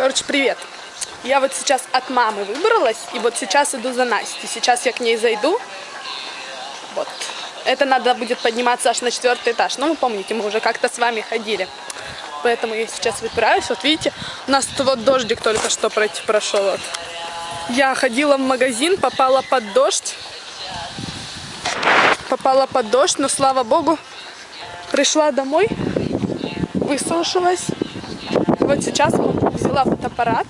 Короче, привет. Я вот сейчас от мамы выбралась, и вот сейчас иду за Настей. Сейчас я к ней зайду. Вот. Это надо будет подниматься аж на четвертый этаж. Ну, вы помните, мы уже как-то с вами ходили. Поэтому я сейчас выбираюсь. Вот видите, у нас тут вот дождик только что пройти прошел. Вот. Я ходила в магазин, попала под дождь. Попала под дождь, но слава богу, пришла домой, высушилась. Вот сейчас взяла фотоаппарат.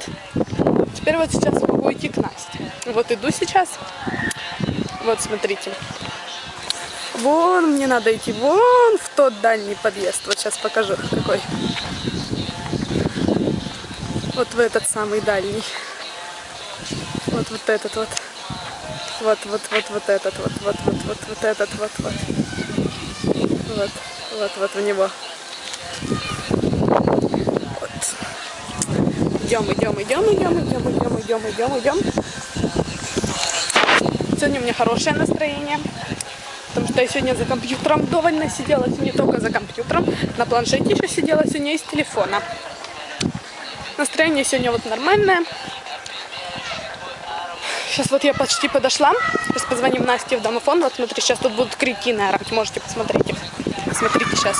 Теперь вот сейчас могу идти к Насте. Вот иду сейчас. Вот смотрите. Вон мне надо идти, вон в тот дальний подъезд. Вот сейчас покажу какой. Вот в этот самый дальний. Вот вот этот вот. Вот, вот, вот, вот этот вот, вот, вот, вот, вот этот вот, вот. Вот, вот, вот в него. Идем, идем, идем, идем, идем, идем, идем, идем, идем. Сегодня у меня хорошее настроение. Потому что я сегодня за компьютером довольно сидела, не только за компьютером, на планшете еще сидела, сегодня из телефона. Настроение сегодня вот нормальное. Сейчас вот я почти подошла. Сейчас позвоним Насте в домофон. Вот смотри, сейчас тут будут кретины орать. Можете посмотреть их. Смотрите сейчас.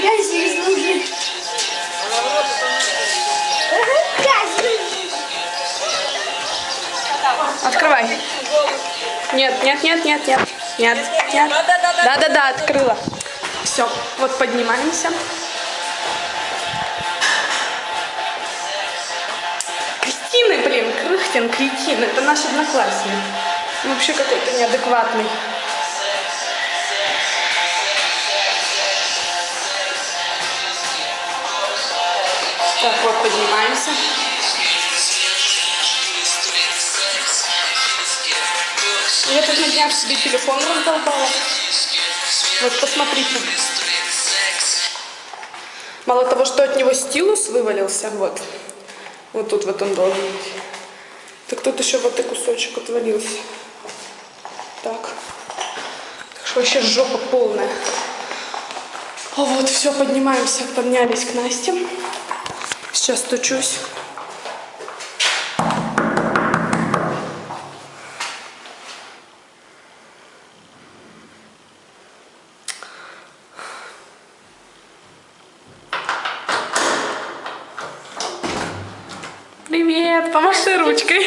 Грязью из лужи. Грязь. Открывай. Нет, нет, нет, нет, нет. Нет, нет. Да-да-да, открыла. Все, вот поднимаемся. Кретины, блин, Крыхтин, кретин. Это наш одноклассник. Он Вообще какой-то неадекватный. Так, вот поднимаемся. Я тут на днях себе телефон раздолбала. Вот посмотрите. Мало того, что от него стилус вывалился, вот. Вот тут вот он должен быть. Так тут еще вот и кусочек отвалился. Так. Так что вообще жопа полная. А вот, все, поднимаемся, поднялись к Насте. Сейчас стучусь. Привет, помаши ручкой.